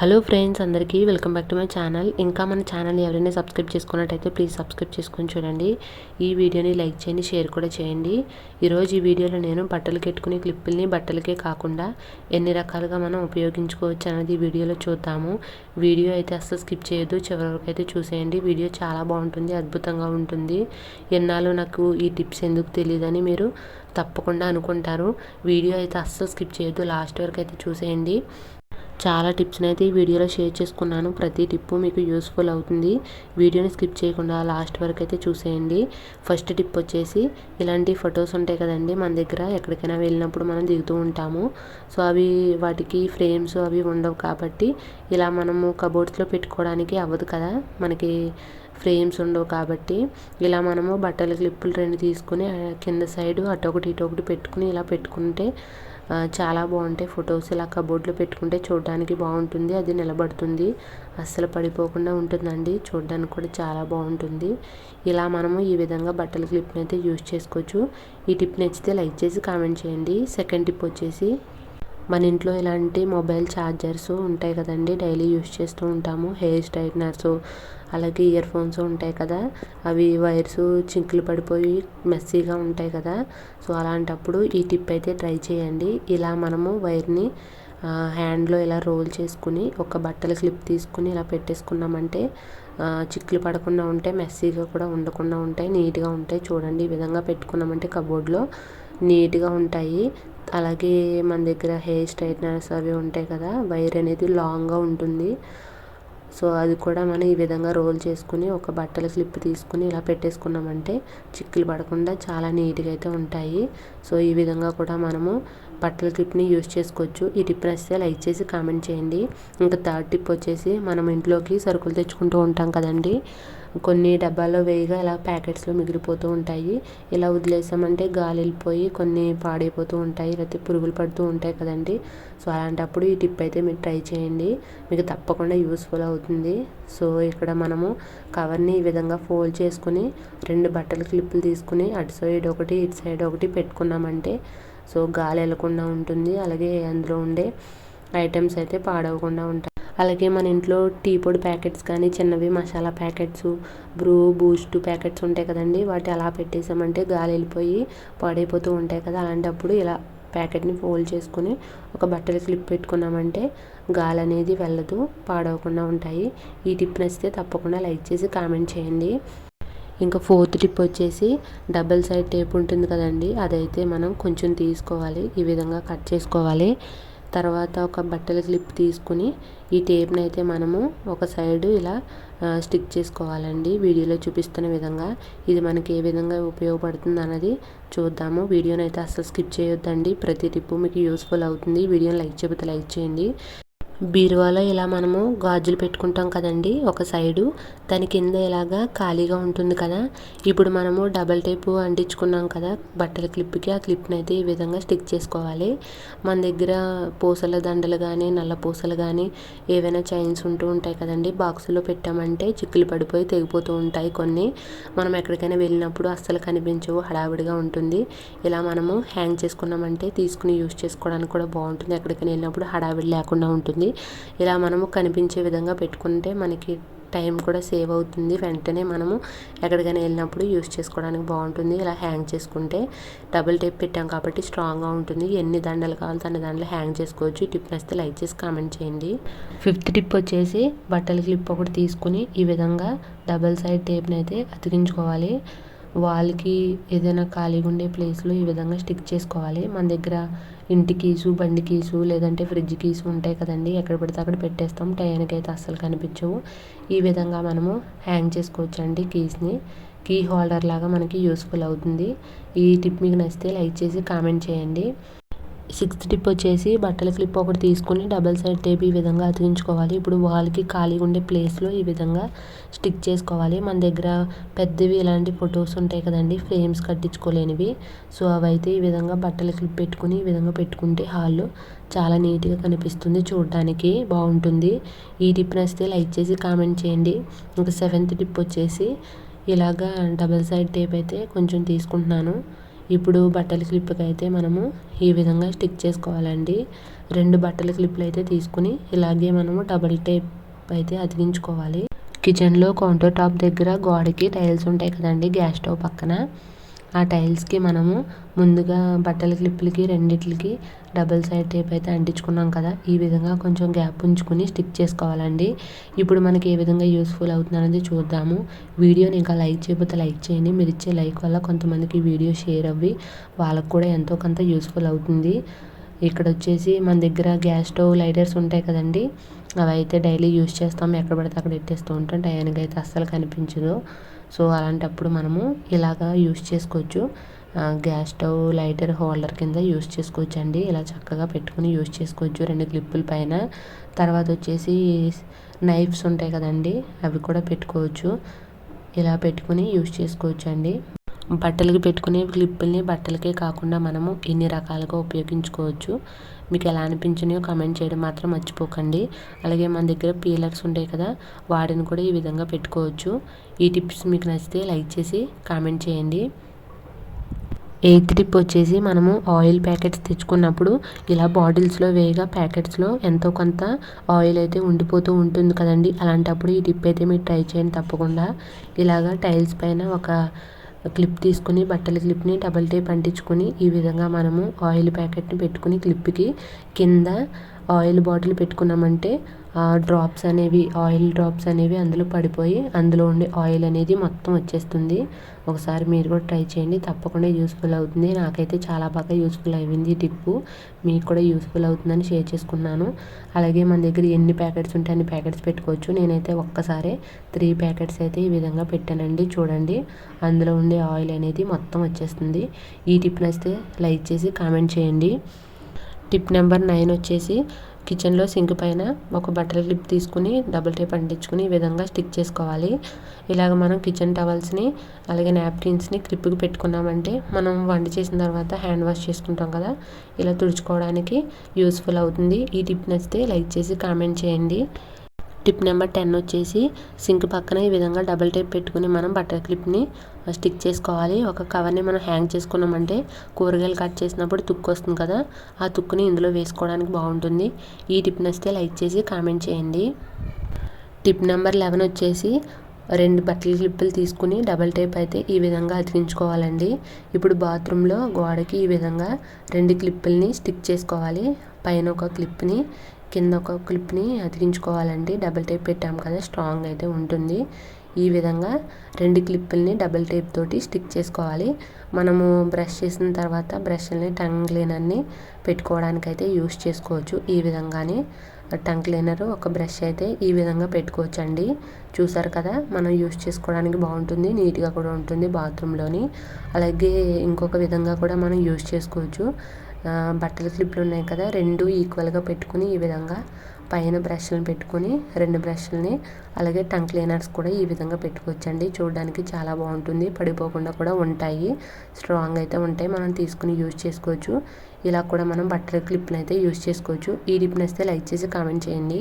Hello friends అందరికీ welcome back to my channel. ఇంకా మన ఛానల్ ఎవరైనా సబ్స్క్రైబ్ చేసుకున్నట్టయితే ప్లీజ్ సబ్స్క్రైబ్ చేసుకొని చూడండి. ఈ వీడియోని లైక్ చేయండి షేర్ కూడా చేయండి. ఈరోజు ఈ వీడియోలో నేను బట్టలు కట్టుకునే క్లిప్పుల్ని బట్టలకే కాకుండా ఎన్ని రకాలుగా మనం ఉపయోగించుకోవచ్చు అనేది ఈ వీడియోలో చూద్దాము. వీడియో అయితే అస్సలు స్కిప్ చేయొద్దు చివరి వరకు అయితే చూసేయండి. వీడియో చాలా బాగుంటుంది అద్భుతంగా ఉంటుంది. ఎన్నాళ్ళు నాకు ఈ టిప్స్ ఎందుకు తెలియదని మీరు తప్పకుండా అనుకుంటారు. వీడియో అయితే అస్సలు స్కిప్ చేయొద్దు లాస్ట్ వరకు అయితే చూసేయండి. చాలా టిప్స్ని అయితే ఈ వీడియోలో షేర్ చేసుకున్నాను. ప్రతి టిప్పు మీకు యూస్ఫుల్ అవుతుంది. వీడియోని స్కిప్ చేయకుండా లాస్ట్ వరకు అయితే చూసేయండి. ఫస్ట్ టిప్ వచ్చేసి ఇలాంటి ఫొటోస్ ఉంటాయి కదండి మన దగ్గర ఎక్కడికైనా వెళ్ళినప్పుడు మనం దిగుతూ ఉంటాము. సో అవి వాటికి ఫ్రేమ్స్ అవి ఉండవు కాబట్టి ఇలా మనము కబోర్డ్స్లో పెట్టుకోవడానికి అవ్వదు కదా. మనకి ఫ్రేమ్స్ ఉండవు కాబట్టి ఇలా మనము బట్టల క్లిప్పులు రెండు తీసుకుని కింద సైడు అటొకటి ఇటొకటి పెట్టుకుని ఇలా పెట్టుకుంటే చాలా బాగుంటాయి ఫొటోస్. ఇలా కబోర్డ్లో పెట్టుకుంటే చూడడానికి బాగుంటుంది అది నిలబడుతుంది అస్సలు పడిపోకుండా ఉంటుందండి. చూడడానికి కూడా చాలా బాగుంటుంది. ఇలా మనము ఈ విధంగా బట్టల క్లిప్ని అయితే యూజ్ చేసుకోవచ్చు. ఈ టిప్ నచ్చితే లైక్ చేసి కామెంట్ చేయండి. సెకండ్ టిప్ వచ్చేసి మన ఇంట్లో ఇలాంటి మొబైల్ ఛార్జర్స్ ఉంటాయి కదండి డైలీ యూజ్ చేస్తూ ఉంటాము. హెయిర్ స్ట్రైట్నర్స్ అలాగే ఇయర్ ఫోన్స్ ఉంటాయి కదా అవి వైర్స్ చింకులు పడిపోయి మెస్సీగా ఉంటాయి కదా. సో అలాంటప్పుడు ఈ టిప్ అయితే ట్రై చేయండి. ఇలా మనము వైర్ని హ్యాండ్లో ఇలా రోల్ చేసుకుని ఒక బట్టల క్లిప్ తీసుకుని ఇలా పెట్టేసుకున్నామంటే చిక్కులు పడకుండా ఉంటాయి మెస్సీగా కూడా ఉండకుండా ఉంటాయి నీట్గా ఉంటాయి. చూడండి ఈ విధంగా పెట్టుకున్నామంటే కబోర్డ్లో నీట్గా ఉంటాయి. అలాగే మన దగ్గర హెయిర్ స్ట్రైట్నర్స్ అవి ఉంటాయి కదా వైర్ అనేది లాంగ్గా ఉంటుంది. సో అది కూడా మనం ఈ విధంగా రోల్ చేసుకుని ఒక బట్టల క్లిప్ తీసుకుని ఇలా పెట్టేసుకున్నామంటే చిక్కులు పడకుండా చాలా నీట్గా అయితే ఉంటాయి. సో ఈ విధంగా కూడా మనము బట్టల క్లిప్ని యూస్ చేసుకోవచ్చు. ఈ టిప్ నచ్చితే లైక్ చేసి కామెంట్ చేయండి. ఇంకా థర్డ్ టిప్ వచ్చేసి మనం ఇంట్లోకి సరుకులు తెచ్చుకుంటూ ఉంటాం కదండి. కొన్ని డబ్బాల్లో వేయగా ఇలా ప్యాకెట్స్లో మిగిలిపోతూ ఉంటాయి. ఇలా వదిలేసామంటే గాలి వెళ్ళిపోయి కొన్ని పాడైపోతూ ఉంటాయి. లేకపోతే పురుగులు పడుతూ ఉంటాయి కదండి. సో అలాంటప్పుడు ఈ టిప్ అయితే మీరు ట్రై చేయండి. మీకు తప్పకుండా యూస్ఫుల్ అవుతుంది. సో ఇక్కడ మనము కవర్ని ఈ విధంగా ఫోల్డ్ చేసుకుని రెండు బట్టల క్లిప్పులు తీసుకుని అటు సైడ్ ఒకటి ఇటు సైడ్ ఒకటి పెట్టుకున్నామంటే సో గాలి వెళ్ళకుండా ఉంటుంది. అలాగే అందులో ఉండే ఐటమ్స్ అయితే పాడవకుండా ఉంటాయి. అలాగే మన ఇంట్లో టీ పొడి ప్యాకెట్స్ కానీ చిన్నవి masala packets Bru Boost packets ఉంటాయి కదండి. వాటి అలా పెట్టేసామంటే గాలి వెళ్ళిపోయి పాడైపోతూ ఉంటాయి కదా. అలాంటప్పుడు ఇలా ప్యాకెట్ని ఫోల్డ్ చేసుకుని ఒక బట్టలు స్లిప్ పెట్టుకున్నామంటే గాలి అనేది వెళ్ళదు పాడవకుండా ఉంటాయి. ఈ టిప్ నచ్చితే తప్పకుండా లైక్ చేసి కామెంట్ చేయండి. ఇంకా ఫోర్త్ టిప్ వచ్చేసి డబల్ సైడ్ టేప్ ఉంటుంది కదండి అదైతే మనం కొంచెం తీసుకోవాలి ఈ విధంగా కట్ చేసుకోవాలి. తర్వాత ఒక బట్టల క్లిప్ తీసుకుని ఈ టేప్ని అయితే మనము ఒక సైడ్ ఇలా స్టిక్ చేసుకోవాలండి. వీడియోలో చూపిస్తున్న విధంగా ఇది మనకి ఏ విధంగా ఉపయోగపడుతుంది అన్నది చూద్దాము. వీడియోని అయితే అసలు స్కిప్ చేయొద్దండి. ప్రతి టిప్పు మీకు యూస్ఫుల్ అవుతుంది. వీడియోని లైక్ చెబితే లైక్ చేయండి. బీరువాలో ఇలా మనము గాజులు పెట్టుకుంటాం కదండి ఒక సైడు. దాని కింద ఇలాగా ఖాళీగా ఉంటుంది కదా. ఇప్పుడు మనము డబల్ టేపు అంటించుకున్నాం కదా బట్టల క్లిప్కి. ఆ క్లిప్ని అయితే ఈ విధంగా స్టిక్ చేసుకోవాలి. మన దగ్గర పూసల దండలు కానీ నల్ల పూసలు కానీ ఏవైనా చైన్స్ ఉంటూ ఉంటాయి కదండి బాక్సులో పెట్టామంటే చిక్కులు పడిపోయి తెగిపోతూ ఉంటాయి కొన్ని. మనం ఎక్కడికైనా వెళ్ళినప్పుడు అస్సలు కనిపించవు హడావిడిగా ఉంటుంది. ఇలా మనము హ్యాంగ్ చేసుకున్నామంటే తీసుకుని యూస్ చేసుకోవడానికి కూడా బాగుంటుంది. ఎక్కడికైనా వెళ్ళినప్పుడు హడావిడి లేకుండా ఉంటుంది. ఇలా మనము కనిపించే విధంగా పెట్టుకుంటే మనకి టైం కూడా సేవ్ అవుతుంది. వెంటనే మనము ఎక్కడికైనా వెళ్ళినప్పుడు యూస్ చేసుకోవడానికి బాగుంటుంది. ఇలా హ్యాంగ్ చేసుకుంటే డబుల్ టేప్ పెట్టాం కాబట్టి స్ట్రాంగ్గా ఉంటుంది. ఎన్ని దండలు కావాలో అన్ని దండలు హ్యాంగ్ చేసుకోవచ్చు. టిప్ నచ్చితే లైక్ చేసి కామెంట్ చేయండి. ఫిఫ్త్ టిప్ వచ్చేసి బట్టల క్లిప్ ఒకటి తీసుకుని ఈ విధంగా డబల్ సైడ్ టేప్ని అయితే అతికించుకోవాలి. వాళ్ళకి ఏదైనా ఖాళీగా ఉండే ప్లేస్లో ఈ విధంగా స్టిక్ చేసుకోవాలి. మన దగ్గర ఇంటి కీసు బండి కీసు లేదంటే ఫ్రిడ్జ్ కీసు ఉంటాయి కదండి. ఎక్కడ పడితే అక్కడ పెట్టేస్తాం. టయానికి అయితే అస్సలు కనిపించవు. ఈ విధంగా మనము హ్యాంగ్ చేసుకోవచ్చండి కీస్ని. కీ హోల్డర్ లాగా మనకి యూస్ఫుల్ అవుతుంది. ఈ టిప్ మీకు నచ్చితే లైక్ చేసి కామెంట్ చేయండి. సిక్స్త్ టిప్ వచ్చేసి బట్టల క్లిప్ ఒకటి తీసుకుని డబల్ సైడ్ టేప్ ఈ విధంగా అతికించుకోవాలి. ఇప్పుడు వాల్కి ఖాళీగా ఉండే ప్లేస్లో ఈ విధంగా స్టిక్ చేసుకోవాలి. మన దగ్గర పెద్దవి ఇలాంటి ఫొటోస్ ఉంటాయి కదండి ఫ్రేమ్స్ కట్టించుకోలేనివి. సో అవైతే ఈ విధంగా బట్టల క్లిప్ పెట్టుకుని ఈ విధంగా పెట్టుకుంటే హాల్లో చాలా నీట్గా కనిపిస్తుంది చూడడానికి. బాగుంటుంది. ఈ టిప్ నచ్చితే లైక్ చేసి కామెంట్ చేయండి. ఇంకా సెవెంత్ టిప్ వచ్చేసి ఇలాగా డబల్ సైడ్ టేప్ అయితే కొంచెం తీసుకుంటున్నాను. ఇప్పుడు బట్టల క్లిప్కి అయితే మనము ఈ విధంగా స్టిక్ చేసుకోవాలండి. రెండు బట్టల క్లిప్లు అయితే తీసుకుని ఇలాగే మనము డబల్ టేప్ అయితే అతికించుకోవాలి. కిచెన్లో కౌంటర్ టాప్ దగ్గర గోడకి టైల్స్ ఉంటాయి కదండి గ్యాస్ స్టవ్ పక్కన. ఆ టైల్స్కి మనము ముందుగా బట్టల క్లిప్లకి రెండిట్లకి డబుల్ సైడ్ టేప్ అయితే అంటించుకున్నాం కదా. ఈ విధంగా కొంచెం గ్యాప్ ఉంచుకుని స్టిక్ చేసుకోవాలండి. ఇప్పుడు మనకి ఏ విధంగా యూస్ఫుల్ అవుతుంది అనేది చూద్దాము. వీడియోని ఇంకా లైక్ చేయకపోతే లైక్ చేయండి. మీరు ఇచ్చే లైక్ వల్ల కొంతమందికి వీడియో షేర్ అవ్వి వాళ్ళకు కూడా ఎంతో కొంత యూస్ఫుల్ అవుతుంది. ఇక్కడ వచ్చేసి మన దగ్గర గ్యాస్ స్టవ్ లైటర్స్ ఉంటాయి కదండి అవి అయితే డైలీ యూస్ చేస్తాం. ఎక్కడ పడితే అక్కడ పెట్టేస్తూ ఉంటాం. టయానికి అయితే అస్సలు కనిపించదు. సో అలాంటప్పుడు మనము ఇలాగా యూస్ చేసుకోవచ్చు. గ్యాస్ స్టవ్ లైటర్ హోల్డర్ కింద యూస్ చేసుకోవచ్చు అండి ఇలా చక్కగా పెట్టుకుని యూస్ చేసుకోవచ్చు. రెండు క్లిప్పుల పైన. తర్వాత వచ్చేసి నైఫ్స్ ఉంటాయి కదండి అవి కూడా పెట్టుకోవచ్చు. ఇలా పెట్టుకుని యూస్ చేసుకోవచ్చు అండి బట్టలకి పెట్టుకునే క్లిప్పుల్ని బట్టలకే కాకుండా మనము ఎన్ని రకాలుగా ఉపయోగించుకోవచ్చు. మీకు ఎలా అనిపించినాయో కమెంట్ చేయడం మాత్రం మర్చిపోకండి. అలాగే మన దగ్గర పీలర్స్ ఉంటాయి కదా వాటిని కూడా ఈ విధంగా పెట్టుకోవచ్చు. ఈ టిప్స్ మీకు నచ్చితే లైక్ చేసి కామెంట్ చేయండి. ఎయిత్ టిప్ వచ్చేసి మనము ఆయిల్ ప్యాకెట్స్ తెచ్చుకున్నప్పుడు ఇలా బాటిల్స్లో వేయగా ప్యాకెట్స్లో ఎంతో కొంత ఆయిల్ అయితే ఉండిపోతూ ఉంటుంది కదండి. అలాంటప్పుడు ఈ టిప్ అయితే మీరు ట్రై చేయండి తప్పకుండా. ఇలాగా టైల్స్ పైన ఒక క్లిప్ తీసుకుని బట్టల క్లిప్ని డబల్ టేప్ అంటించుకుని ఈ విధంగా మనము ఆయిల్ ప్యాకెట్ని పెట్టుకుని క్లిప్కి కింద ఆయిల్ బాటిల్ పెట్టుకున్నామంటే డ్రాప్స్ అనేవి ఆయిల్ డ్రాప్స్ అనేవి అందులో పడిపోయి అందులో ఉండే ఆయిల్ అనేది మొత్తం వచ్చేస్తుంది. ఒకసారి మీరు కూడా ట్రై చేయండి. తప్పకుండా యూస్ఫుల్ అవుతుంది. నాకైతే చాలా బాగా యూస్ఫుల్ అయింది టిప్పు మీకు కూడా యూస్ఫుల్ అవుతుందని షేర్ చేసుకున్నాను. అలాగే మన దగ్గర ఎన్ని ప్యాకెట్స్ ఉంటే అన్ని ప్యాకెట్స్ పెట్టుకోవచ్చు. నేనైతే ఒక్కసారి త్రీ ప్యాకెట్స్ అయితే ఈ విధంగా పెట్టానండి. చూడండి. అందులో ఉండే ఆయిల్ అనేది మొత్తం వచ్చేస్తుంది. ఈ టిప్ నచ్చితే లైక్ చేసి కామెంట్ చేయండి. టిప్ నెంబర్ నైన్ వచ్చేసి కిచెన్లో సింక్ పైన ఒక బట్టల క్లిప్ తీసుకుని డబుల్ టేప్ అంటించుకుని ఈ విధంగా స్టిక్ చేసుకోవాలి. ఇలాగ మనం కిచెన్ టవల్స్ని అలాగే నాప్కిన్స్ని క్లిప్కి పెట్టుకున్నామంటే మనం వంట చేసిన తర్వాత హ్యాండ్ వాష్ చేసుకుంటాం కదా ఇలా తుడుచుకోవడానికి యూస్ఫుల్ అవుతుంది. ఈ టిప్ నచ్చితే లైక్ చేసి కామెంట్ చేయండి. టిప్ నెంబర్ టెన్ వచ్చేసి సింక్ పక్కన ఈ విధంగా డబుల్ టేప్ పెట్టుకుని మనం బట్టర్ క్లిప్ని స్టిక్ చేసుకోవాలి. ఒక కవర్ని మనం హ్యాంగ్ చేసుకున్నామంటే కూరగాయలు కట్ చేసినప్పుడు తుక్కు వస్తుంది కదా ఆ తుక్కుని ఇందులో వేసుకోవడానికి బాగుంటుంది. ఈ టిప్ నచ్చితే లైక్ చేసి కామెంట్ చేయండి. టిప్ నెంబర్ లెవెన్ వచ్చేసి రెండు బట్టల క్లిప్పులు తీసుకుని డబల్ టేప్ అయితే ఈ విధంగా అతికించుకోవాలండి. ఇప్పుడు బాత్రూంలో గోడకి ఈ విధంగా రెండు క్లిప్పుల్ని స్టిక్ చేసుకోవాలి. పైన ఒక క్లిప్ని కింద ఒక క్లిప్ని అతికించుకోవాలండి. డబల్ టేప్ పెట్టాం కదా స్ట్రాంగ్ అయితే ఉంటుంది. ఈ విధంగా రెండు క్లిప్పుల్ని డబల్ టేప్ తోటి స్టిక్ చేసుకోవాలి. మనము బ్రష్ చేసిన తర్వాత బ్రష్ని టంగ్ క్లీనర్ని పెట్టుకోవడానికైతే యూస్ చేసుకోవచ్చు. ఈ విధంగానే టంగ్ క్లీనర్ ఒక బ్రష్ అయితే ఈ విధంగా పెట్టుకోవచ్చు అండి చూసారు కదా మనం యూస్ చేసుకోవడానికి బాగుంటుంది నీట్గా కూడా ఉంటుంది బాత్రూంలోని. అలాగే ఇంకొక విధంగా కూడా మనం యూస్ చేసుకోవచ్చు. బట్టల క్లిప్లు ఉన్నాయి కదా రెండు ఈక్వల్గా పెట్టుకుని ఈ విధంగా పైన బ్రష్లను పెట్టుకొని రెండు బ్రష్లని అలాగే టంగ్ క్లీనర్స్ కూడా ఈ విధంగా పెట్టుకోవచ్చండి. చూడడానికి చాలా బాగుంటుంది పడిపోకుండా కూడా ఉంటాయి. స్ట్రాంగ్ అయితే ఉంటాయి మనం తీసుకుని యూజ్ చేసుకోవచ్చు. ఇలా కూడా మనం బట్టల క్లిప్ని అయితే యూజ్ చేసుకోవచ్చు. ఈ టిప్ని వస్తే లైక్ చేసి కామెంట్ చేయండి.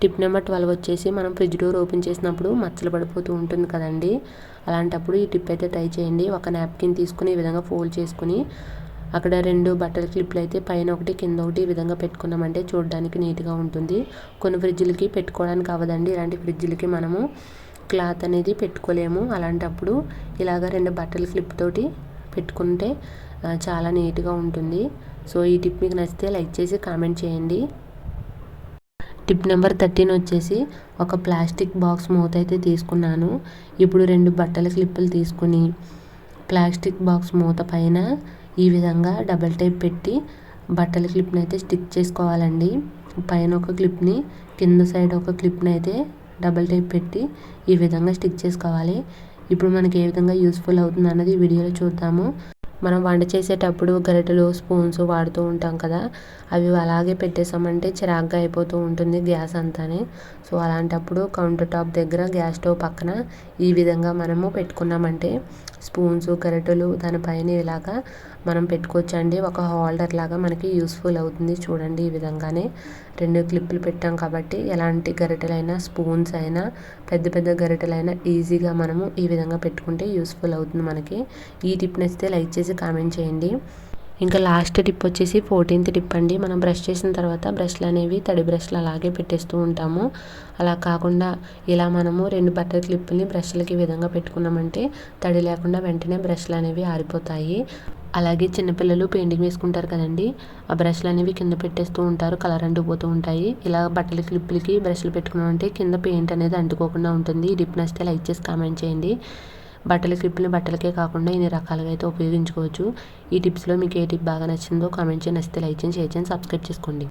టిప్ నెంబర్ ట్వెల్వ్ వచ్చేసి మనం ఫ్రిడ్జ్ డోర్ ఓపెన్ చేసినప్పుడు మచ్చలు పడిపోతూ ఉంటుంది కదండి. అలాంటప్పుడు ఈ టిప్ అయితే ట్రై చేయండి. ఒక నాప్కిన్ తీసుకుని ఈ విధంగా ఫోల్డ్ చేసుకుని అక్కడ రెండు బట్టల క్లిప్లు అయితే పైన ఒకటి కింద ఒకటి ఈ విధంగా పెట్టుకున్నామంటే చూడడానికి నీట్గా ఉంటుంది. కొన్ని ఫ్రిడ్జ్లకి పెట్టుకోవడానికి అవ్వదండి. ఇలాంటి ఫ్రిడ్జ్లకి మనము క్లాత్ అనేది పెట్టుకోలేము. అలాంటప్పుడు ఇలాగ రెండు బట్టల క్లిప్ తోటి పెట్టుకుంటే చాలా నీట్గా ఉంటుంది. సో ఈ టిప్ మీకు నచ్చితే లైక్ చేసి కామెంట్ చేయండి. టిప్ నెంబర్ థర్టీన్ వచ్చేసి ఒక ప్లాస్టిక్ బాక్స్ మూత అయితే తీసుకున్నాను. ఇప్పుడు రెండు బట్టల క్లిప్పులు తీసుకుని ప్లాస్టిక్ బాక్స్ మూత పైన ఈ విధంగా డబల్ టైప్ పెట్టి బట్టల క్లిప్ని అయితే స్టిక్ చేసుకోవాలండి. పైన ఒక క్లిప్ని కింద సైడ్ ఒక క్లిప్ని అయితే డబల్ టైప్ పెట్టి ఈ విధంగా స్టిక్ చేసుకోవాలి. ఇప్పుడు మనకి ఏ విధంగా యూస్ఫుల్ అవుతుంది అన్నది వీడియోలో చూద్దాము. మనం వంట చేసేటప్పుడు గరిటెలు స్పూన్స్ వాడుతూ ఉంటాం కదా అవి అలాగే పెట్టేసామంటే చిరాగ్గా అయిపోతూ ఉంటుంది గ్యాస్ అంతానే. సో అలాంటప్పుడు కౌంటర్ టాప్ దగ్గర గ్యాస్ స్టవ్ పక్కన ఈ విధంగా మనము పెట్టుకున్నామంటే స్పూన్స్ గరిటెలు దానిపైన ఇలాగా మనం పెట్టుకోవచ్చండి. ఒక హోల్డర్ లాగా మనకి యూస్ఫుల్ అవుతుంది చూడండి ఈ విధంగానే. రెండు క్లిప్పులు పెట్టాం కాబట్టి ఎలాంటి గరిటెలైనా స్పూన్స్ అయినా పెద్ద పెద్ద గరిటెలైనా ఈజీగా మనము ఈ విధంగా పెట్టుకుంటే యూస్ఫుల్ అవుతుంది మనకి. ఈ టిప్ నచ్చితే లైక్ చేసి కామెంట్ చేయండి. ఇంకా లాస్ట్ టిప్ వచ్చేసి ఫోర్టీన్త్ టిప్ అండి. మనం బ్రష్ చేసిన తర్వాత బ్రష్లు అనేవి తడి బ్రష్లు అలాగే పెట్టేస్తూ ఉంటాము. అలా కాకుండా ఇలా మనము రెండు బట్టర్ క్లిప్పుల్ని బ్రష్లకి విధంగా పెట్టుకున్నామంటే తడి లేకుండా వెంటనే బ్రష్లు అనేవి ఆరిపోతాయి. అలాగే చిన్నపిల్లలు పెయింటింగ్ వేసుకుంటారు కదండి. ఆ బ్రష్లు అనేవి కింద పెట్టేస్తూ ఉంటారు. కలర్ అంటుకుపోతూ ఉంటాయి. ఇలా బట్టల క్లిప్పులకి బ్రష్లు పెట్టుకున్నామంటే కింద పెయింట్ అనేది అంటుకోకుండా ఉంటుంది. ఈ టిప్ నచ్చితే లైక్ చేసి కామెంట్ చేయండి. బట్టల క్లిప్ని బట్టలకే కాకుండా ఇన్ని రకాలుగా అయితే ఉపయోగించుకోవచ్చు. ఈ టిప్స్లో మీకు ఏ టిప్ బాగా నచ్చిందో కామెంట్ చేయండి. నచ్చితే లైక్ చేయండి షేర్ చేయండి సబ్స్క్రైబ్ చేసుకోండి.